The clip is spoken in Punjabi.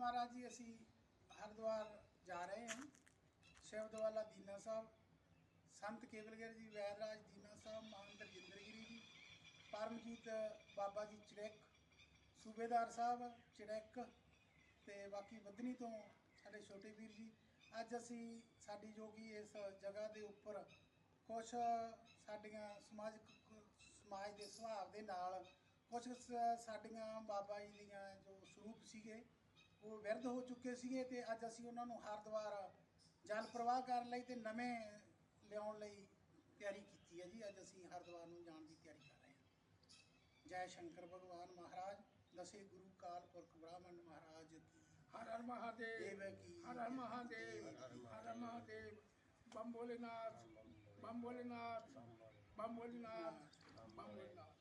ਮਹਾਰਾਜ ਜੀ, ਅਸੀਂ ਹਰਿਦੁਆਰ ਜਾ ਰਹੇ ਹਾਂ। ਸ਼ਿਵਦਵਾਲਾ ਦੀਨਾ ਸਾਹਿਬ, ਸੰਤ ਕੇਵਲਗਿਰ ਜੀ, ਵੈਦਰਾਜ ਦੀਨਾ ਸਾਹਿਬ ਮਹੰਤ ਰਜਿੰਦਰਗਿਰੀ ਜੀ, ਪਰਮਜੀਤ ਬਾਬਾ ਜੀ ਚੜੈਕ, ਸੂਬੇਦਾਰ ਸਾਹਿਬ ਚੜੈਕ ਤੇ ਬਾਕੀ ਵਧਨੀ ਤੋਂ ਸਾਡੇ ਛੋਟੇ ਵੀਰ ਜੀ। ਅੱਜ ਅਸੀਂ ਸਾਡੀ ਜੋ ਕਿ ਇਸ ਜਗ੍ਹਾ ਦੇ ਉੱਪਰ ਕੁਝ ਸਾਡੀਆਂ ਸਮਾਜਿਕ ਸਮਾਜ ਦੇ ਸੁਭਾਅ ਦੇ ਨਾਲ ਕੁਝ ਸਾਡੀਆਂ ਬਾਬਾ ਜੀ ਦੀਆਂ ਜੋ ਸਰੂਪ ਸੀਗੇ ਉਹ ਵਿਰਧ ਹੋ ਚੁੱਕੇ ਸੀਗੇ ਤੇ ਅੱਜ ਅਸੀਂ ਉਹਨਾਂ ਨੂੰ ਹਰ ਦੁਆਰ ਜਲ ਪ੍ਰਵਾਹ ਕਰਨ ਲਈ ਤੇ ਨਵੇਂ ਲਿਆਉਣ ਲਈ ਤਿਆਰੀ ਕੀਤੀ ਹੈ ਜੀ। ਅੱਜ ਅਸੀਂ ਹਰ ਦੁਆਰ ਨੂੰ ਜਾਣ ਦੀ ਤਿਆਰੀ ਕਰ ਰਹੇ ਹਾਂ। ਜੈ ਸ਼ੰਕਰ ਭਗਵਾਨ ਮਹਾਰਾਜ ਦਸੇ ਗੁਰੂ ਕਾਲ ਪੁਰਖ ਬ੍ਰਾਹਮਣ ਮਹਾਰਾਜ ਹਰ ਹਰ ਮਹਾਦੇਵ ਹਰ ਹਰ ਮਹਾਦੇਵ ਹਰ ਹਰ ਮਹਾਦੇਵ। ਬੰਬੋਲੇਨਾਥ ਬੰਬੋਲੇਨਾਥ ਬੰਬੋਲੇਨਾਥ ਬੰਬੋਲੇਨਾਥ।